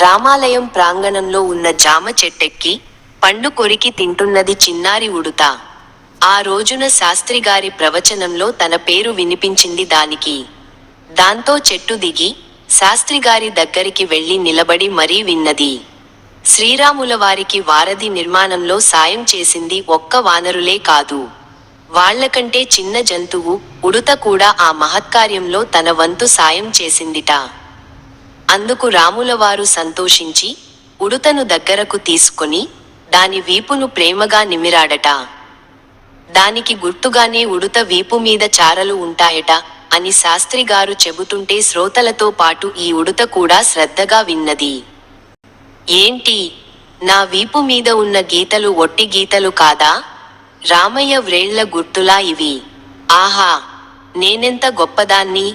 రామాలయం ప్రాంగణంలో ఉన్న జామ చెట్టెక్కి పండు కొరికి తింటున్నది చిన్నారి ఉడుత. ఆ రోజున శాస్త్రిగారి ప్రవచనంలో తన పేరు వినిపించింది దానికి. దాంతో చెట్టు దిగి శాస్త్రిగారి దగ్గరికి వెళ్ళి నిలబడి మరీ విన్నది. శ్రీరాముల వారికి వారధి నిర్మాణంలో సాయం చేసింది ఒక్క వానరులే కాదు. వాళ్ళకంటే చిన్న జంతువు ఉడుత కూడా ఆ మహత్కార్యంలో తన వంతు సాయం చేసిందిట. అందుకు రాములవారు సంతోషించి ఉడుతను దగ్గరకు తీసుకొని దాని వీపును ప్రేమగా నిమిరాడట. దానికి గుర్తుగానే ఉడుత వీపు మీద చారలు ఉంటాయట అని శాస్త్రిగారు చెబుతుంటే శ్రోతలతో పాటు ఈ ఉడుత కూడా శ్రద్ధగా విన్నది. ఏంటి? నా వీపు మీద ఉన్న గీతలు ఒట్టి గీతలు కాదా? రామయ్య వ్రేళ్ళ గుర్తులా ఇవి. ఆహా! నేనెంత గొప్పదాన్ని?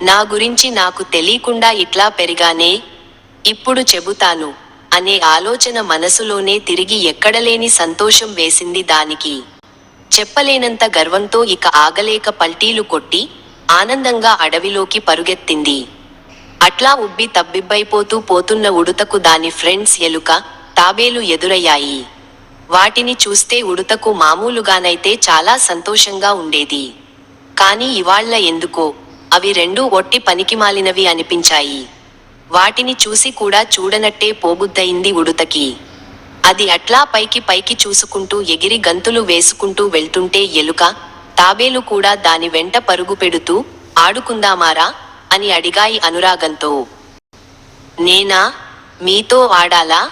నా గురించి నాకు తెలియకుండా ఇట్లా పెరిగానే ఇప్పుడు చెబుతాను అనే ఆలోచన మనసులోనే తిరిగి ఎక్కడలేని సంతోషం వేసింది దానికి. చెప్పలేనంత గర్వంతో ఇక ఆగలేక పల్టీలు కొట్టి ఆనందంగా అడవిలోకి పరుగెత్తింది. అట్లా ఉబ్బి తబ్బిబ్బైపోతూ పోతున్న ఉడుతకు దాని ఫ్రెండ్స్ ఎలుక తాబేలు ఎదురయ్యాయి. వాటిని చూస్తే ఉడుతకు మామూలుగానైతే చాలా సంతోషంగా ఉండేది. కానీ ఇవాళ్ళ ఎందుకో అవి రెండూ ఒట్టి పనికిమాలినవి అనిపించాయి. వాటిని చూసి కూడా చూడనట్టే పోబుద్దయింది ఉడుతకి. అది అట్లా పైకి పైకి చూసుకుంటూ ఎగిరి గంతులు వేసుకుంటూ వెళ్తుంటే ఎలుక తాబేలు కూడా దాని వెంట పరుగు పెడుతూ ఆడుకుందామారా? అని అడిగాయి అనురాగంతో. నేనా? మీతో ఆడాలా?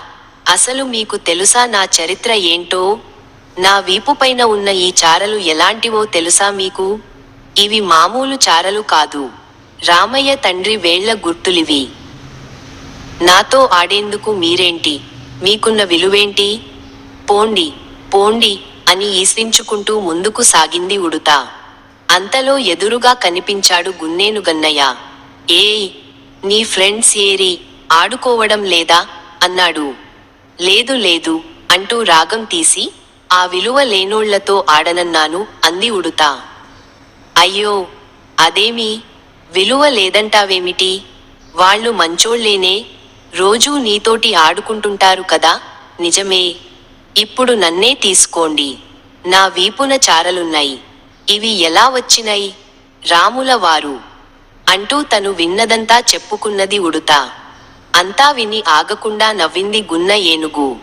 అసలు మీకు తెలుసా నా చరిత్ర ఏంటో? నా వీపుపైన ఉన్న ఈ చారలు ఎలాంటివో తెలుసా మీకు? ఇవి మామూలు చారలు కాదు. రామయ్య తండ్రి వేళ్ళ గుర్తులివి. నాతో ఆడేందుకు మీరేంటి? మీకున్న విలువేంటి? పోండి పోండి అని ఈసించుకుంటూ ముందుకు సాగింది ఉడుత. అంతలో ఎదురుగా కనిపించాడు గున్నేను గన్నయ్య. ఏయ్ నీ ఫ్రెండ్స్ ఏరి ఆడుకోవడం లేదా? అన్నాడు. లేదు లేదు అంటూ రాగం తీసి ఆ విలువ లేనోళ్ళతో ఆడనన్నాను అంది ఉడుతా. అయ్యో అదేమి? విలువ లేదంటావేమిటి? వాళ్ళు మంచోళ్ళేనే రోజూ నీతోటి ఆడుకుంటుంటారు కదా? నిజమే. ఇప్పుడు నన్నే తీసుకోండి. నా వీపున చారలున్నాయి. ఇవి ఎలా వచ్చినాయి? రాముల వారు. అంటూ తను విన్నదంతా చెప్పుకున్నది ఉడుత. అంతా విని ఆగకుండా నవ్వింది గున్న ఏనుగు.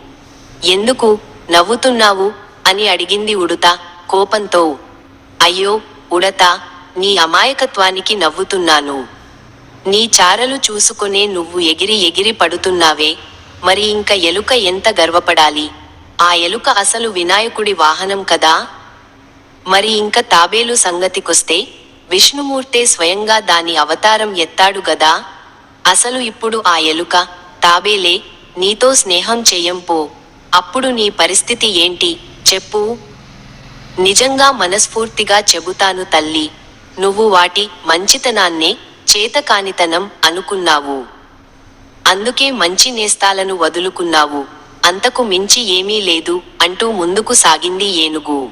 ఎందుకు నవ్వుతున్నావు? అని అడిగింది ఉడుత కోపంతో. అయ్యో ఉడత నీ అమాయకత్వానికి నవ్వుతున్నాను. నీ చారలు చూసుకునే నువ్వు ఎగిరి ఎగిరి పడుతున్నావే మరి ఇంక ఎలుక ఎంత గర్వపడాలి? ఆ ఎలుక అసలు వినాయకుడి వాహనం కదా? మరి ఇంక తాబేలు సంగతికొస్తే విష్ణుమూర్తే స్వయంగా దాని అవతారం ఎత్తాడు గదా? అసలు ఇప్పుడు ఆ ఎలుక తాబేలే నీతో స్నేహం చెయ్యంపో అప్పుడు నీ పరిస్థితి ఏంటి? చెప్పు. నిజంగా మనస్ఫూర్తిగా చెబుతాను తల్లి. నువ్వు వాటి మంచితనాన్నే చేతకానితనం అనుకున్నావు. అందుకే మంచి నేస్తాలను వదులుకున్నావు. అంతకు మించి ఏమీ లేదు అంటూ ముందుకు సాగింది ఏనుగు.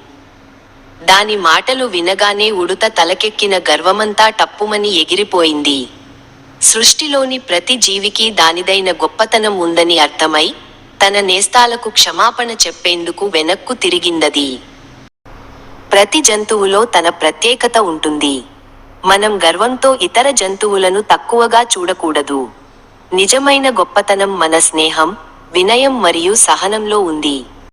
దాని మాటలు వినగానే ఉడుత తలకెక్కిన గర్వమంతా టప్పుమని ఎగిరిపోయింది. సృష్టిలోని ప్రతి జీవికి దానిదైన గొప్పతనం ఉందని అర్థమై తన నేస్తాలకు క్షమాపణ చెప్పేందుకు వెనక్కు తిరిగిందది. ప్రతి జంతువులో తన ప్రత్యేకత ఉంటుంది. మనం గర్వంతో ఇతర జంతువులను తక్కువగా చూడకూడదు. నిజమైన గొప్పతనం మన స్నేహం వినయం మరియు సహనంలో ఉంది.